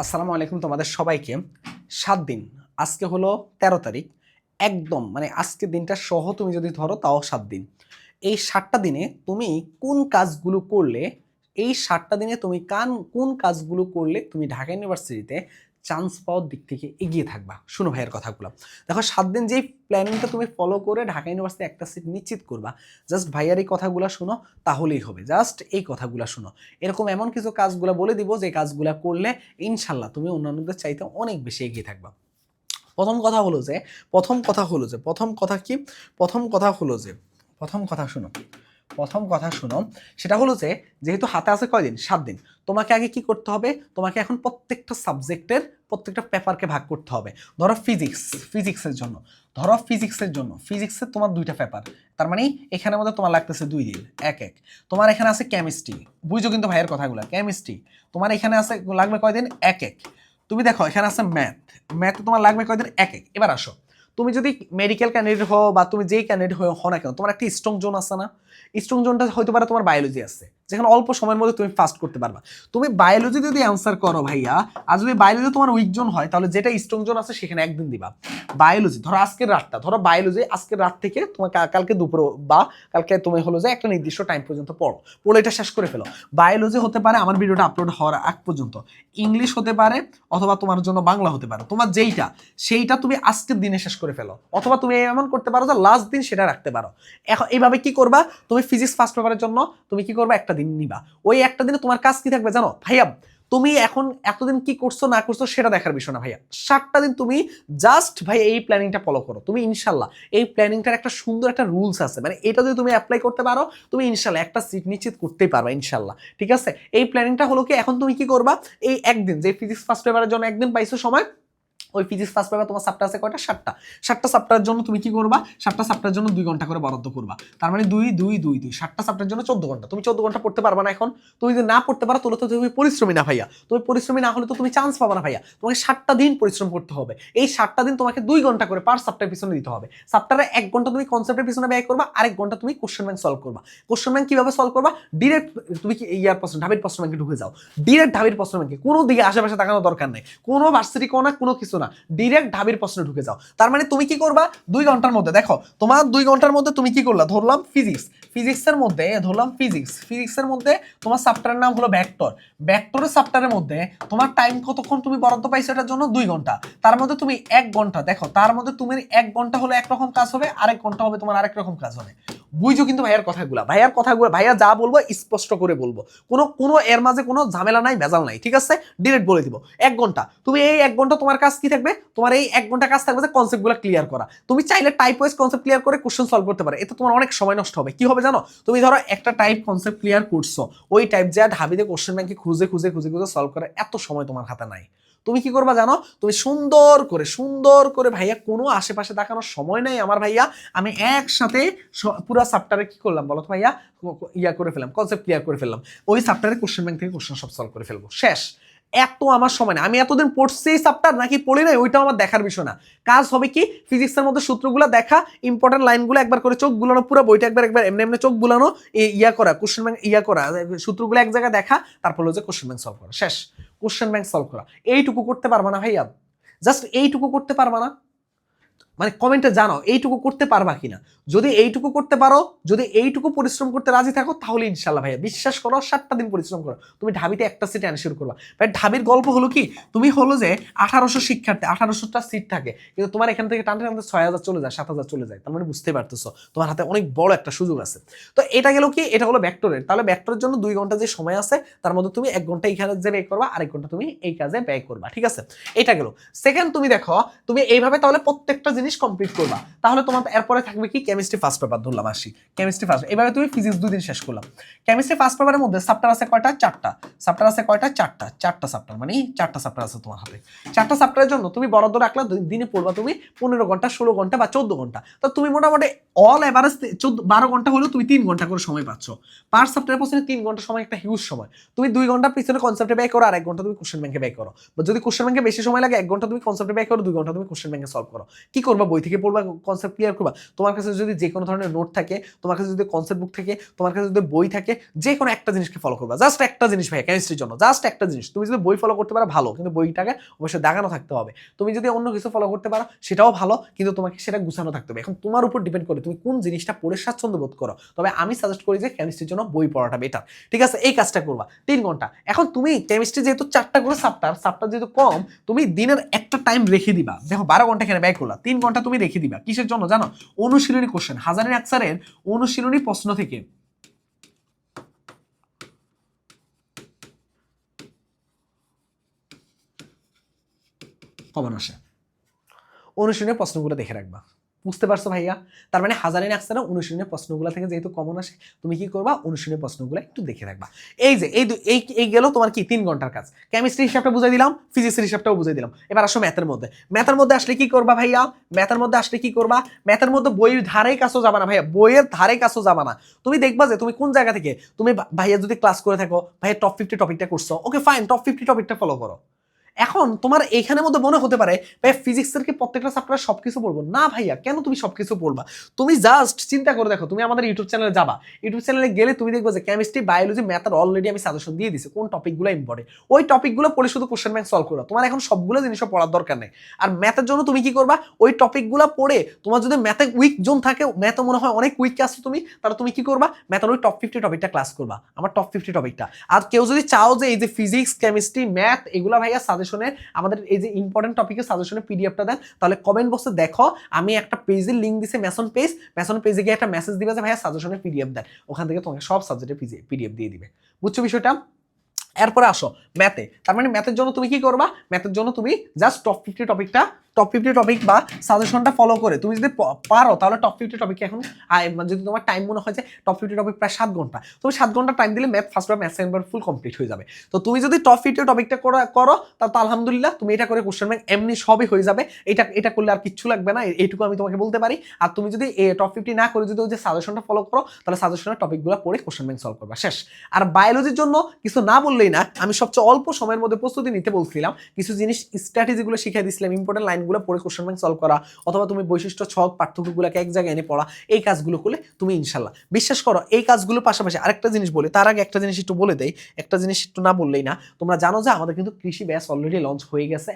আসসালামু আলাইকুম তোমাদের সবাইকে। সাত দিন, আজকে হলো তেরো তারিখ। একদম মানে আজকে দিনটা সহ তুমি যদি ধরো তাও সাত দিন। এই সাতটা দিনে তুমি কোন কাজগুলো করলে, এই সাতটা দিনে তুমি কান, কোন কাজগুলো করলে তুমি ঢাকা ইউনিভার্সিটিতে চান্স পাওয়ার দিক থেকে এগিয়ে থাকবা। শুনো ভাইয়ের কথাগুলো। দেখো, সাত দিন যেই প্ল্যানিংটা তুমি ফলো করে ঢাকা ইউনিভার্সিটি একটা সিট নিশ্চিত করবা। জাস্ট ভাইয়ার এই কথাগুলো শোনো, তাহলেই হবে। জাস্ট এই কথাগুলো শোনো। এরকম এমন কিছু কাজগুলো বলে দিব, যে কাজগুলো করলে ইনশাল্লাহ তুমি অন্যান্যদের চাইতে অনেক বেশি এগিয়ে থাকবা। প্রথম কথা হলো যে, প্রথম কথা হলো যে, প্রথম কথা কি? প্রথম কথা হলো যে, প্রথম কথা শোনো। প্রথম কথা শোনো, সেটা হলো যে, যেহেতু হাতে আছে কয়দিন? সাত দিন। তোমাকে আগে কি করতে হবে? তোমাকে এখন প্রত্যেকটা সাবজেক্টের প্রত্যেকটা পেপারকে ভাগ করতে হবে। ধরো ফিজিক্স ফিজিক্সের জন্য। ধরো ফিজিক্সের জন্য। ফিজিক্সের তোমার দুইটা পেপার তার মানে এখানের মধ্যে তোমার লাগতেছে দুই দিন। এক এক। তোমার এখানে আছে কেমিস্ট্রি বুঝছ কিন্তু ভাইয়ের কথাগুলো। কেমিস্ট্রি তোমার এখানে আছে, লাগবে কয়দিন? এক এক। তুমি দেখো, এখানে আছে ম্যাথ ম্যাথ তোমার লাগবে কয়দিন? এক এক। এবার আসো। তুমি যদি মেডিকেল ক্যান্ডিডেট হও বা তুমি যেই ক্যান্ডিডেট হও না কেন, তোমার একটা স্ট্রং জোন আছে না? স্ট্রং জোনটা হয়তো পারে তোমার বায়োলজি আছে। যেখানে অল্প সময়ের মধ্যে তুমি ফাস্ট করতে পারবা। তুমি বায়োলজি যদি অ্যান্সার করো ভাইয়া, আর যদি বায়োলজি তোমার উইক জোন হয়, তাহলে যেটা স্ট্রং জোন আছে সেখানে একদিন দিবা। বায়োলজি ধরো আজকের রাতটা, ধরো বায়োলজি আজকের রাত থেকে তোমার কালকে দুপুর বা কালকে তুমি হলো যে একটা নির্দিষ্ট টাইম পর্যন্ত পড়ো। পড়ে এটা শেষ করে ফেলো। বায়োলজি হতে পারে আমার ভিডিওটা আপলোড হওয়ার আগ পর্যন্ত। ইংলিশ হতে পারে অথবা তোমার জন্য বাংলা হতে পারে। তোমার যেইটা, সেইটা তুমি আজকের দিনে শেষ করে ফেলো। অথবা তুমি এমন করতে পারো যে লাস্ট দিন সেটা রাখতে পারো। এখন এইভাবে কি করবা? তুমি ফিজিক্স ফার্স্ট পেপারের জন্য তুমি কি করবা? একটা দিন নিবা। ওই একটা দিনে তোমার কাজ কি থাকবে জানো? ভাইয়া, তুমি এখন এতদিন কি করছ, না করছ সেটা দেখার বিষয় না ভাইয়া। সাতটা দিন তুমি জাস্ট ভাই এই প্ল্যানিংটা ফলো করো। তুমি ইনশাল্লাহ এই প্ল্যানিংটার একটা সুন্দর একটা রুলস আছে। মানে এটা যদি তুমি অ্যাপ্লাই করতে পারো, তুমি ইনশাল্লাহ একটা সিট নিশ্চিত করতেই পারবা ইনশাল্লাহ। ঠিক আছে? এই প্ল্যানিংটা হলো কি, এখন তুমি কি করবা? এই একদিন, যে ফিজিক্স ফার্স্ট পেপারের জন্য একদিন পাইছো সময় ওই ফিজিক্স ফার্স্ট পেপার তোমার সাপটা আছে কয়টা? সাতটা। সাতটা সাপটার জন্য তুমি কি করবা? সাতটা সাপটার জন্য দুই ঘণ্টা করে বরাদ্দ করবা। তার মানে দুই দুই দুই দুই। সাতটা সাপটার জন্য চোদ্দ ঘণ্টা। তুমি চোদ্দ ঘণ্টা পড়তে পারবা না এখন। তুমি যদি না পড়তে পারো, তাহলে তো তুমি পরিশ্রমী না ভাইয়া। তুমি পরিশ্রমী না হলে তো তুমি চান্স পাবা না ভাইয়া। তোমাকে সাতটা দিন পরিশ্রম করতে হবে। এই সাতটা দিন তোমাকে দুই ঘণ্টা করে পার সাপ্টার পিছনে দিতে হবে। সাপ্টারে এক ঘণ্টা তুমি কনসেপ্টের পিছনে ব্যয় করবা, আরেক ঘণ্টা তুমি কোশ্চেন ব্যাংক সলভ করবা। কোশ্চেন ব্যাংক কীভাবে সলভ করবা? ডিরেক্ট তুমি কি ইয়ার প্রশ্ন, ঢাবির প্রশ্ন ব্যাংকে ঢুকে যাও। ডিরেক্ট ঢাবির প্রশ্ন ব্যাংকে কোনো দিকে আশেপাশে তাকানোর দরকার নেই। কোনো ভার্সিটি কোনো না, কোনো কিছু না ডিরেক্ট ঢাবির প্রশ্নে ঢুকে যাও। তার মানে তুমি কি করবা? দুই ঘণ্টার মধ্যে। দেখো, তোমার দুই ঘণ্টার মধ্যে তুমি কি করলা? ধরলাম ফিজিক্স ফিজিক্সের মধ্যে ধরলাম ফিজিক্স ফিজিক্সের মধ্যে তোমার সাপ্টারের নাম হলো ভ্যাক্টর ভ্যাক্টরের সাপ্টারের মধ্যে তোমার টাইম কতক্ষণ তুমি বরাদ্দ পাইছো এটার জন্য? দুই ঘণ্টা। তার মধ্যে তুমি এক ঘণ্টা। দেখো, তার মধ্যে তুমি এক ঘণ্টা হলো একরকম কাজ হবে, আরেক ঘণ্টা হবে তোমার আরেক রকম কাজ হবে। বুঝছ কিন্তু ভাইয়ার কথাগুলা। ভাইয়ার কথাগুলো, ভাইয়া যা বলব স্পষ্ট করে বলব। কোনো কোনো এর মাঝে কোনো ঝামেলা নাই, ভেজাল নাই, ঠিক আছে? ডিরেক্ট বলে দিব। এক ঘণ্টা। তুমি এই এক ঘণ্টা তোমার কাজ কি থাকবে? তোমার এই এক ঘণ্টা কাজ থাকবে যে কনসেপ্টগুলো ক্লিয়ার করা। তুমি চাইলে টাইপ ওয়াইজ কনসেপ্ট ক্লিয়ার করে কোশ্চেন সলভ করতে পারে। এতে তোমার অনেক সময় নষ্ট হবে। কি হবে জানো? তুমি ধরো একটা টাইপ কনসেপ্ট ক্লিয়ার করছ। ওই টাইপ যা ঢাবিতে কোশ্চেন ব্যাংকে খুঁজে খুঁজে খুঁজে খুঁজে সলভ করে, এত সময় তোমার হাতে নাই। তুমি কি করবা জানো? তুমি সুন্দর করে সুন্দর করে ভাইয়া কোনো আশেপাশে দেখানোর সময় নাই আমার ভাইয়া। আমি একসাথে পুরো চাপ্টারে কি করলাম বলো তো ভাইয়া? ইয়া করে ফেললাম কনসেপ্ট ক্লিয়ার করে ফেললাম। ওই চাপ্টারে কোশ্চেন ব্যাংক থেকে কোশ্চেন সব সলভ করে ফেলব। শেষ। এত আমার সময় না আমি এতদিন পড়ছি সাপ্টার নাকি পড়ি নাই, ওইটাও আমার দেখার বিষয় না। কাজ হবে কি? ফিজিক্সের মধ্যে সূত্রগুলো দেখা ইম্পর্টেন্ট লাইনগুলো একবার করে চোখ বুলানো, পুরো বইটা একবার একবার এমনি এমনি চোখ বুলানো ইয়া করা কোশ্চেন ব্যাংক ইয়া করা সূত্রগুলো এক জায়গায় দেখা, তারপর হচ্ছে কোশ্চেন ব্যাংক সলভ করা। শেষ। কোশ্চেন ব্যাংক সলভ করা। এইটুকু করতে পারবা না ভাইয়া। জাস্ট এইটুকু করতে পারবা না। মানে কমেন্টে জানাও, এইটুকু করতে পারবা কিনা? যদি এইটুকু করতে পারো, যদি এইটুকু পরিশ্রম করতে রাজি থাকো, তাহলে ইনশাল্লাহ ভাইয়া, বিশ্বাস করো, সাতটা দিন পরিশ্রম করো। তুমি ঢাবিতে একটা সিটে অ্যানসিওর করবা। ভাই, ঢাবির গল্প হলো কি? তুমি হলো যে আঠারোশো শিক্ষার্থী, আঠারোশোটা সিট থাকে। কিন্তু তোমার এখান থেকে টানতে টানতে ছয় হাজার চলে যায়, সাত হাজার চলে যায়। তার মানে বুঝতে পারতেছো, তোমার হাতে অনেক বড় একটা সুযোগ আছে। তো এটা গেল কি? এটা হলো ব্যাক্টরের তাহলে ব্যাক্টরের জন্য দুই ঘণ্টা যে সময় আছে, তার মধ্যে তুমি এক ঘণ্টা এই কাজে ব্যয় করবা, আরেক ঘণ্টা তুমি এই কাজে ব্যয় করবা, ঠিক আছে? এটা গেল। সেকেন্ড তুমি দেখো, তুমি এইভাবে তাহলে প্রত্যেকটা জিনিস কমপ্লিট করবা। তাহলে তোমার এরপরে থাকবে কি? কেমিস্ট্রি ফার্স্ট পেপার ধরলাম, আসি। কেমিস্ট্রি ফার্স্ট এভাবে তুমি ফিজিক্স দুই দিন শেষ করলাম। কেমিস্ট্রি ফার্স্ট পেপারের মধ্যে সাপ্টার আছে কয়টা? চারটা। সাপ্টার আছে কয়টা? চারটা। চারটা সাপ্টার মানে চারটা সাপ্টার আছে তোমার হাতে। চারটা সাপ্টারের জন্য তুমি বরাদ্দ রাখলে দিনে পড়বা তুমি পনেরো ঘণ্টা, ষোলো ঘণ্টা বা চোদ্দ ঘণ্টা। তো তুমি মোটামুটি অল এভারেজ চোদ্দ, বারো ঘণ্টা হলেও তুমি তিন ঘণ্টা করে সময় পাচ্ছ। পার সাপ্টারের পিছনে তিন ঘণ্টা সময় একটা হিউজ সময়। তুমি দুই ঘণ্টা পিছনে কনসেপ্টে ব্যয় করো আর এক ঘণ্টা তুমি কোশ্চেন ব্যাংকে ব্যয় করো। যদি কোশ্চেন ব্যাংকে বেশি সময় লাগে, এক ঘণ্টা তুমি কনসেপ্টে ব্যয় করো, দুই ঘণ্টা তুমি কোশ্চেন ব্যাংকে সলভ করো। কি করবা বই থেকে পড়বা কনসেপ্ট ক্লিয়ার করবা। তোমার কাছে যদি যে কোনো ধরনের নোট থাকে, তোমার কাছে যদি কনসেপ্ট বুক থাকে, তোমার কাছে যদি বই থাকে, যে কোনো একটা জিনিসকে ফলো করবা। জাস্ট একটা জিনিস ভাই কেমিস্ট্রির জন্য। জাস্ট একটা জিনিস। তুমি যদি বই ফলো করতে পারো, ভালো। কিন্তু বইটাকে অবশ্যই দাগানো থাকতে হবে। তুমি যদি অন্য কিছু ফলো করতে পারো, সেটাও ভালো। কিন্তু তোমাকে সেটা গুছানো থাকতে হবে। এখন তোমার উপর ডিপেন্ড করে তুমি কোন জিনিসটা পড়ে স্বাচ্ছন্দ্য বোধ করো। তবে আমি সাজেস্ট করি যে কেমিস্ট্রির জন্য বই পড়াটা বেটার ঠিক আছে? এই কাজটা করবা। তিন ঘণ্টা। এখন তুমি কেমিস্ট্রি যেহেতু চারটা করে সাপ্টার সাপ্টার যেহেতু কম, তুমি দিনের একটা টাইম রেখে দিবা। দেখো, বারো ঘণ্টা এখানে ব্যয় করলা। তিন ঘণ্টা তুমি রেখে দিবা? কিসের জন্য? জানো? অনুশীলনী কোশ্চেন হাজারের আকসারের অনুশীলনী প্রশ্ন থেকে। কমন আসে। অনুশীলনের প্রশ্নগুলো দেখে রাখবা। বুঝতে পারছ ভাইয়া? তার মানে হাজারে আসছে না অনুশীলনের প্রশ্নগুলো থেকে যেহেতু কমন আসে, তুমি কি করবা? অনুশীলনের প্রশ্নগুলো একটু দেখে রাখবা। এই যে, এই এই এই গেল তোমার কি? তিন ঘণ্টার কাজ। কেমিস্ট্রি হিসাবটা বুঝাই দিলাম ফিজিক্সের হিসাবটাও বুঝাই দিলাম। এবার আসো ম্যাথের মধ্যে। ম্যাথের মধ্যে আসলে কি করবা ভাইয়া? ম্যাথের মধ্যে আসলে কি করবা? ম্যাথের মধ্যে বইয়ের ধারে কাছেও যাবা না ভাইয়া। বইয়ের ধারে কাছেও যাবা না। তুমি দেখবা যে, তুমি কোন জায়গা থেকে, তুমি ভাইয়া যদি ক্লাস করে থাকো, ভাইয়া টপ ফিফটি টপিকটা করছ। ওকে ফাইন টপ ফিফটি টপিকটা ফলো করো। এখন তোমার এইখানের মধ্যে মনে হতে পারে ভাই ফিজিক্সের কি প্রত্যেকটা চ্যাপ্টার সবকিছু পড়ব? না ভাইয়া, কেন তুমি সবকিছু পড়বা? তুমি জাস্ট চিন্তা করে দেখো, তুমি আমাদের ইউটিউব চ্যানেলে যাবা। ইউটিউব চ্যানেলে গেলে তুমি দেখবে যে কেমিস্ট্রি বায়োলজি ম্যাথের অলরেডি আমি সাজেশন দিয়ে দিছি, কোন টপিকগুলো ইম্পর্টেন্ট ওই টপিকগুলো পড়ে শুধু কোশ্চেন ব্যাংক সলভ করো তোমার এখন সবগুলো জিনিসও পড়ার দরকার নেই। আর ম্যাথের জন্য তুমি কি করবা? ওই টপিকগুলো পড়ে তোমার যদি ম্যাথে উইক জোন থাকে ম্যাথে মনে হয় অনেক উইক আসছো তুমি, তাহলে তুমি কি করবা? ম্যাথের ওই টপ ফিফটি টপিকটা ক্লাস করবা। আমার টপ ফিফটি টপিকটা আর কেউ যদি চাও যে এই যে ফিজিক্স কেমিস্ট্রি ম্যাথ এগুলো ভাইয়া সাজেশনে আমাদের এই যে ইম্পর্টেন্ট টপিকের সাজেশনে পিডিএফটা দেন, তাহলে কমেন্ট বক্সে দেখো, আমি একটা পেজের লিঙ্ক দিছে মেসন পেজ মেসন পেজে গিয়ে একটা মেসেজ দিবে যে ভাইয়া সাজেশনের পিডিএফ দেন। ওখান থেকে তোমাকে সব সাবজেক্টের পিডিএফ দিয়ে দিবে। বুঝছ বিষয়টা? এরপরে আসো ম্যাথে তার মানে ম্যাথের জন্য তুমি কি করবা? ম্যাথের জন্য তুমি জাস্ট টপ ফিফটি টপিকটা টপ ফিফটি টপিক বা সাজেশনটা ফলো করে। তুমি যদি পারো, তাহলে টপ ফিফটি টপিক এখন যদি তোমার টাইম মনে হয় যে টপ ফিফটি টপিক প্রায় সাত ঘণ্টা। তুমি সাত ঘণ্টা টাইম দিলে math first math second full complete হয়ে যাবে। তো তুমি যদি টপ ফিফটি টপিকটা করো তো আলহামদুলিল্লাহ তুমি এটা করে কোশ্চেন ব্যাংক এমনি সবই হয়ে যাবে। এটা এটা করলে আর কিচ্ছু লাগবে না এইটুকু আমি তোমাকে বলতে পারি। আর তুমি যদি টপ ফিফটি না করে যদি ওই যে সাজেশনটা ফলো করো, তাহলে সাজেশনের টপিকগুলো পড়ে কোশ্চেন ব্যাংক সলভ করবা। শেষ। আর বায়োলজির জন্য কিছু না বললেই না, আমি সবচেয়ে অল্প সময়ের মধ্যে প্রস্তুতি নিতে বলছিলাম। কিছু জিনিস স্ট্র্যাটেজিগুলো শিখিয়ে দিয়েছিলাম ইম্পর্টেন্ট লাইনগুলো পড়ে কোশ্চেন ব্যাংক সলভ করা, অথবা তুমি বৈশিষ্ট্য, ছক পার্থক্যগুলোকে এক জায়গায় এনে পড়া, এই কাজগুলো করলে তুমি ইনশাল্লাহ। বিশ্বাস করো, এই কাজগুলোর পাশাপাশি আরেকটা জিনিস বলি, তার আগে একটা জিনিস একটু বলে দেই, একটা জিনিস একটু না বললেই না, তোমরা জানো যে আমাদের কিন্তু কৃষি ব্যাস অলরেডি লঞ্চ হয়ে গেছে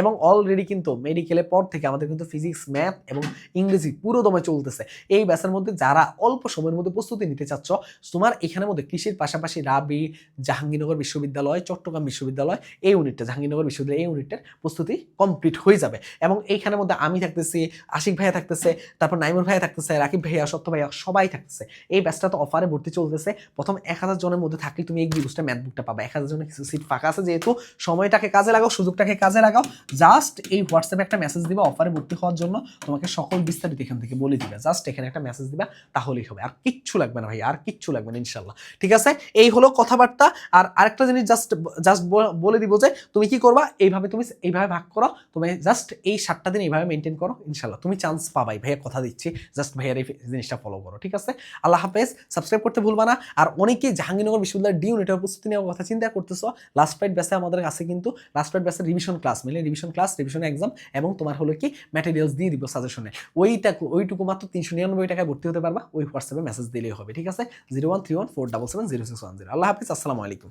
এবং অলরেডি কিন্তু মেডিকেলের পর থেকে আমাদের কিন্তু ফিজিক্স ম্যাথ এবং ইংরেজি পুরো দমে চলতেছে। এই ব্যাসের মধ্যে যারা অল্প সময়ের মধ্যে প্রস্তুতি নিতে চাচ্ছ, তোমার এখানের মধ্যে কৃষির পাশাপাশি রাবি, জাহাঙ্গীরনগর বিশ্ববিদ্যালয়, চট্টগ্রাম বিশ্ববিদ্যালয়, এই ইউনিটটা জাহাঙ্গীরনগর বিশ্ববিদ্যালয়, এই ইউনিটের প্রস্তুতি কমপ্লিট হয়ে যাবে। এবং এইখানের মধ্যে আমি থাকতেছি, আশিক ভাইয়া থাকতেছে, তারপর নাইমুর ভাইয়া থাকতেছে, রাকিব ভাইয়া, সত্য ভাইয়া সবাই থাকতেছে। এই ব্যাচটা তো অফারে ভর্তি চলতেছে। প্রথম এক হাজার জনের মধ্যে থাকলে তুমি এই বুস্টার ম্যাথ বুকটা পাবে। এক হাজার জনের কিছু সিট ফাঁকা আছে, যেহেতু সময়টাকে কাজে লাগাও, সুযোগটাকে কাজে লাগাও জাস্ট এই হোয়াটসঅ্যাপে একটা মেসেজ দিবা অফারে ভর্তি হওয়ার জন্য। তোমাকে সকল বিস্তারিত এখান থেকে বলে দিবে। জাস্ট এখানে একটা মেসেজ দিবা, তাহলেই হবে। আর কিচ্ছু লাগবে না ভাই, আর কিচ্ছু লাগবে না, ইনশাল্লাহ। ঠিক আছে? এই হলো কথাবার্তা। আর আরেকটা জিনিস জাস্ট জাস্ট বলে দিব যে তুমি কি করবা? এইভাবে তুমি এইভাবে ভাগ করো। তুমি জাস্ট এই সাতটা দিন এইভাবে মেনটেন করো ইনশাল্লাহ তুমি চান্স পাবাই। ভাইয়া কথা দিচ্ছি। জাস্ট ভাইয়ার এই জিনিসটা ফলো করো, ঠিক আছে? আল্লাহ হাফেজ। সাবস্ক্রাইব করতে ভুলবা না। আর অনেকেই জাহাঙ্গীরনগর বিশ্ববিদ্যালয়ের ডি ইউনিটের প্রস্তুতি নেওয়ার কথা চিন্তা করতেছো। লাস্ট ফাইট ব্যাসে আমাদের কাছে কিন্তু লাস্ট ফাইট ব্যাসের রিভিশন ক্লাস মিলে রিভিশন ক্লাস রিভিশন এক্সাম এবং তোমার হলো কি ম্যাটেরিয়ালস দিয়ে দিব সাজেশনে ওইটা ওইটুকু মাত্র তিনশো নিরানব্বই টাকায় ভর্তি হতে পারবা। ওই হোয়াটসঅ্যাপে মেসেজ দিলেই হবে, ঠিক আছে? Zero one three one four double seven zero six one zero আল্লাহ হাফিজ। আসসালামু আলাইকুম।